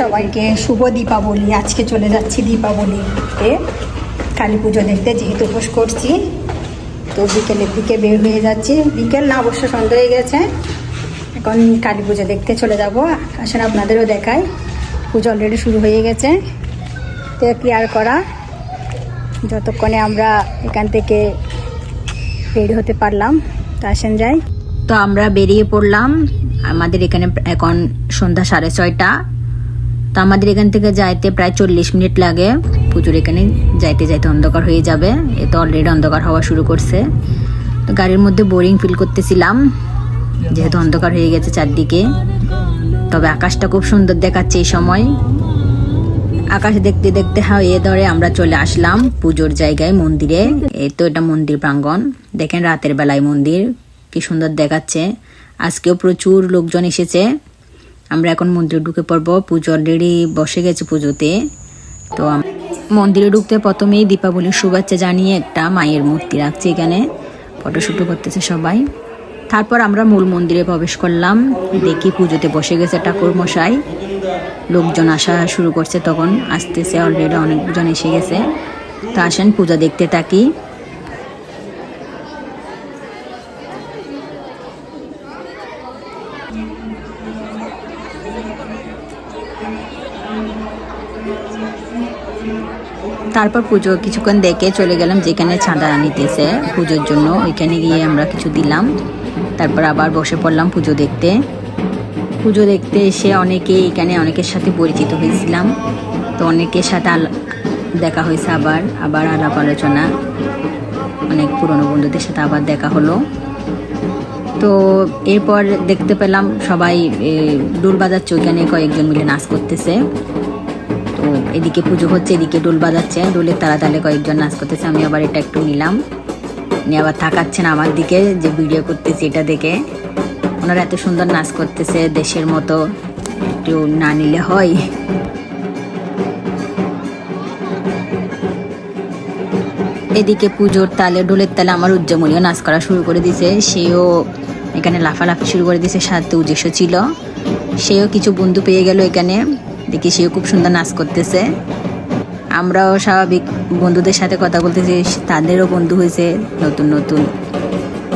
সবাইকে শুভ দীপাবলি। আজকে চলে যাচ্ছি দীপাবলিতে। কালী পুজো দেখতে যেহেতু উপোস করছি, তো বিকেলের দিকে বের হয়ে যাচ্ছি। বিকেল না, অবশ্য সন্ধ্যা হয়ে গেছে। এখন কালী পুজো দেখতে চলে যাব। আসলে আপনাদেরও দেখাই। পুজো অলরেডি শুরু হয়ে গেছে। তো ক্লিয়ার করা? যতক্ষণে আমরা এখান থেকে বের হতে পারলাম, তা আসেন যাই। তো আমরা বেরিয়ে পড়লাম। আমাদের এখানে এখন সন্ধ্যা সাড়ে ছয়টা। তো আমাদের এখান থেকে যাইতে প্রায় চল্লিশ মিনিট লাগে। পুজোর এখানে যাইতে যাইতে অন্ধকার হয়ে যাবে। এ তো অলরেডি অন্ধকার হওয়া শুরু করছে। তো গাড়ির মধ্যে বোরিং ফিল করতেছিলাম। যেহেতু অন্ধকার হয়ে গেছে চারদিকে। তবে আকাশটা খুব সুন্দর দেখাচ্ছে এই সময়। আকাশ দেখতে দেখতে হয়ে ধরে আমরা চলে আসলাম পুজোর জায়গায় মন্দিরে। এই তো এটা মন্দির প্রাঙ্গণ। দেখেন রাতের বেলায় মন্দির। কি সুন্দর দেখাচ্ছে। আজকেও প্রচুর লোকজন এসেছে। আমরা এখন মন্দিরে ঢুকে পড়ব। পুজো অলরেডি বসে গেছে পুজোতে। তো মন্দিরে ঢুকতে প্রথমেই দীপাবলির শুভেচ্ছা জানিয়ে একটা মায়ের মূর্তি রাখছে এখানে। ফটোশুটও করতেছে সবাই। তারপর আমরা মূল মন্দিরে প্রবেশ করলাম। দেখি পুজোতে বসে গেছে ঠাকুর মশাই। লোকজন আসা শুরু করছে তখন। আসতেছে অলরেডি অনেকজন এসে গেছে। তো আসেন, পূজা দেখতে থাকি। তারপর পুজো কিছুক্ষণ দেখে চলে গেলাম যেখানে চাঁদা নিতেছে। পুজোর জন্য ওইখানে গিয়ে আমরা কিছু দিলাম। তারপর আবার বসে পড়লাম পুজো দেখতে। পুজো দেখতে এসে অনেকে এখানে অনেকের সাথে পরিচিত হয়েছিলাম। তো অনেকের সাথে দেখা হয়েছে আবার। আবার আলাপ আলোচনা। অনেক পুরনো বন্ধুদের সাথে আবার দেখা হলো। তো এরপর দেখতে পেলাম সবাই ডোল বাজাচ্ছে ওইখানে কয়েকজন মিলে নাচ করতেছে। এদিকে পুজো হচ্ছে, এদিকে ডোল বাজাচ্ছে। ডোলের তালা তালে কয়েকজন নাচ করতেছে, আমি আবার এটা একটু নিলাম। নিয়ে আবার তাকাচ্ছেন আমার দিকে, যে ভিডিও করতেছি এটা দেখে। ওনারা এত সুন্দর নাচ করতেছে, দেশের মতো। একটু না নিলে হয়। এদিকে পুজোর তালে ডোলের তালে আমার উজ্জ্বমলিও নাচ করা শুরু করে দিছে সেও এখানে লাফালাফি শুরু করে দিছে সাথে উদ্দেশ্য ছিল। সেও কিছু বন্ধু পেয়ে গেল এখানে। দেখি সেও খুব সুন্দর নাচ করতেছে। আমরাও স্বাভাবিক বন্ধুদের সাথে কথা বলতেছি, তাদেরও বন্ধু হয়েছে, নতুন নতুন।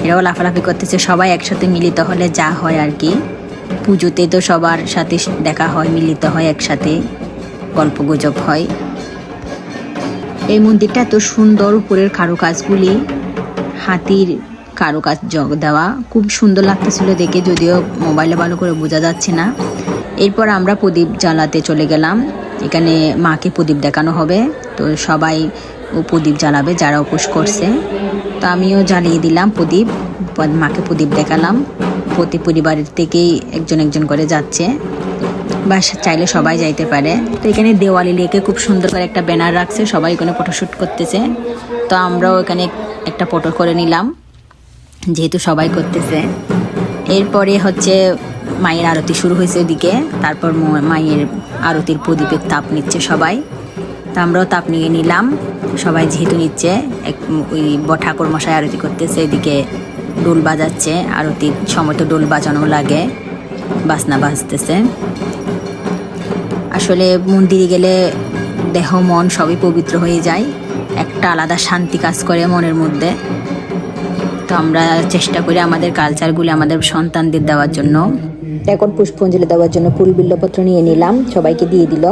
এরাও লাফালাফি করতেছে, সবাই একসাথে মিলিত হলে যা হয় আর কি। পুজোতে তো সবার সাথে দেখা হয়, মিলিত হয়, একসাথে গল্প গুজব হয়। এই মন্দিরটা এত সুন্দর উপরের কারুকাজগুলি, হাতির কারুকাজ জগ দেওয়া, খুব সুন্দর লাগতেছিল দেখে, যদিও মোবাইলে ভালো করে বোঝা যাচ্ছে না। এরপর আমরা প্রদীপ জ্বালাতে চলে গেলাম। এখানে মাকে প্রদীপ দেখানো হবে। তো সবাই ও প্রদীপ জ্বালাবে, যারা উপোস করছে। তো আমিও জ্বালিয়ে দিলাম প্রদীপ। মাকে প্রদীপ দেখালাম। প্রতি পরিবারের থেকেই একজন একজন করে যাচ্ছে। বা চাইলে সবাই যাইতে পারে। তো এখানে দেওয়ালি লেকে খুব সুন্দর করে একটা ব্যানার রাখছে, সবাই এখানে ফটোশ্যুট করতেছে। তো আমরাও এখানে একটা ফটো করে নিলাম, যেহেতু সবাই করতেছে। এরপরে হচ্ছে মায়ের আরতি শুরু হয়েছে ওদিকে তারপর মায়ের আরতির প্রদীপের তাপ নিচ্ছে সবাই। তা আমরাও তাপ নিয়ে নিলাম। সবাই যেহেতু নিচ্ছে, এক ওই ঠাকুর মশাই আরতি করতেছে, এদিকে ডোল বাজাচ্ছে। আরতির সময় তো ডোল বাজানো লাগে বাসনা বাজতেছে। আসলে মন্দিরে গেলে দেহ, মন সবই পবিত্র হয়ে যায়। একটা আলাদা শান্তি কাজ করে মনের মধ্যে। তো আমরা চেষ্টা করি আমাদের কালচারগুলি আমাদের সন্তানদের দেওয়ার জন্য। এখন পুষ্পাঞ্জলি দেওয়ার জন্য ফুল বিল্লপত্র নিয়ে নিলাম সবাইকে দিয়ে দিল।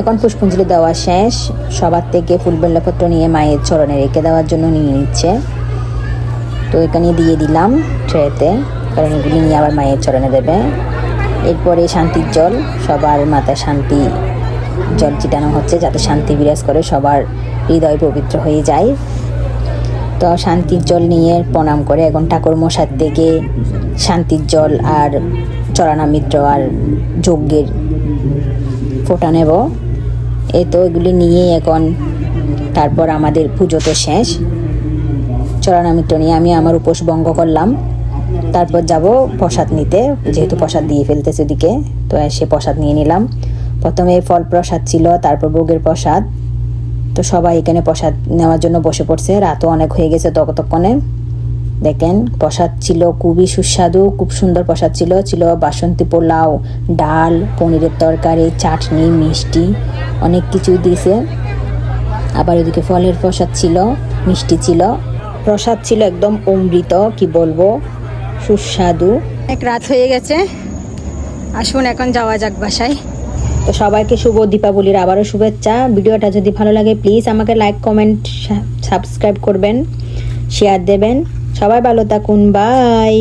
এখন পুষ্পাঞ্জলি দেওয়া শেষ। সবার থেকে ফুল বেল্লপত্র নিয়ে মায়ের চরণে রেখে দেওয়ার জন্য নিয়ে নিচ্ছে। তো এখানে দিয়ে দিলাম ট্রেতে, কারণ এগুলি নিয়ে আবার মায়ের চরণে দেবে। এরপরে শান্তির জল, সবার মাথায় শান্তি জল ছিটানো হচ্ছে, যাতে শান্তি বিরাজ করে, সবার হৃদয় পবিত্র হয়ে যায়। তো শান্তির জল নিয়ে প্রণাম করে, এখন ঠাকুর মশার থেকে শান্তির জল আর চরণামিত্র আর যজ্ঞের ফোটা নেব। এই তো এগুলি নিয়ে এখন তারপর আমাদের পুজো তো শেষ চরণামিত্র নিয়ে, আমি আমার উপোস ভঙ্গ করলাম। তারপর যাব প্রসাদ নিতে, যেহেতু প্রসাদ দিয়ে ফেলতেছে ওদিকে, তো সে প্রসাদ নিয়ে নিলাম। প্রথমে ফল প্রসাদ ছিল, তারপর ভোগের প্রসাদ। তো সবাই এখানে প্রসাদ নেওয়ার জন্য বসে পড়ছে, রাতও অনেক হয়ে গেছে ততক্ষণে। দেখেন, প্রসাদ ছিল খুবই সুস্বাদু, খুব সুন্দর প্রসাদ ছিল। ছিল বাসন্তী পোলাও, ডাল, পনিরের তরকারি, চাটনি, মিষ্টি, অনেক কিছু দিয়েছে। আবার ওদিকে ফলের প্রসাদ ছিল, মিষ্টি ছিল। প্রসাদ ছিল একদম অমৃত, কি বলব, সুস্বাদু। এক রাত হয়ে গেছে। আসুন, এখন যাওয়া যাক বাসায়। তো সবাইকে শুভ দীপাবলির আবারও শুভেচ্ছা। ভিডিওটা যদি ভালো লাগে প্লিজ আমাকে লাইক কমেন্ট সাবস্ক্রাইব করবেন শেয়ার দেবেন। সবাই ভালো থাকুন বাই।